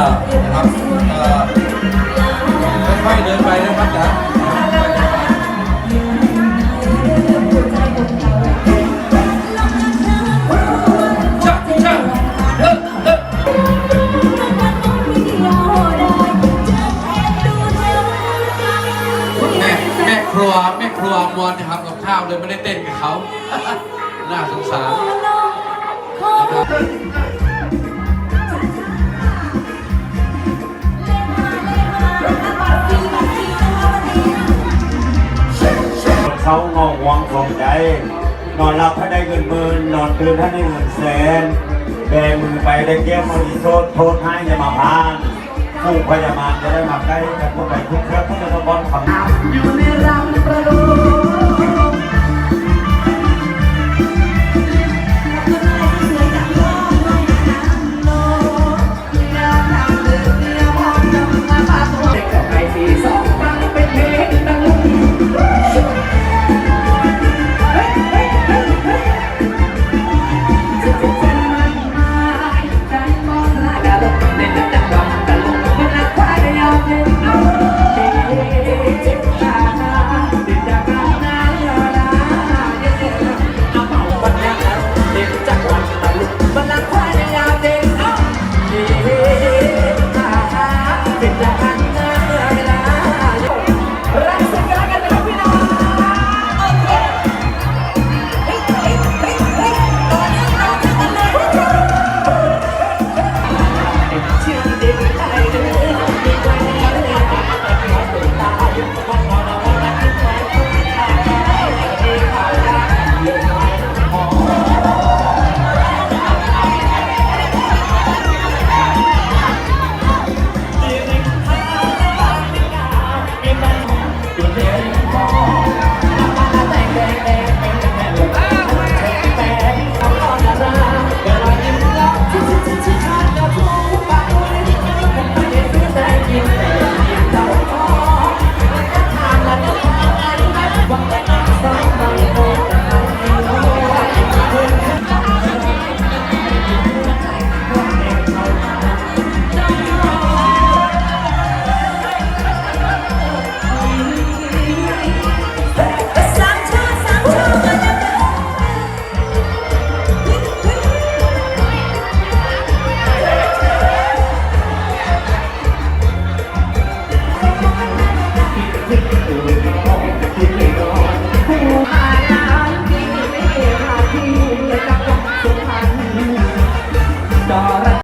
านะครับเอ่อค่อยๆเดินไปนะครับนะชะชะเอ๊ะเอ๊ะแม่แม่ครัวแม่ครัวมวนนะครับกับข้าวเลยไม่ได้เต้นกับเขาน่าสงสาร เขางอหวงของใจ นอนหลับถ้าได้เงินหมื่นนอนตื่นถ้าได้เงินแสนแบมือไปได้เกี้ยวมอนีโทษโทษให้อย่ามาพานผู้พยามาจะได้มาใกล้กันพวกไปทุกเครื่องพวกจะบอนคำ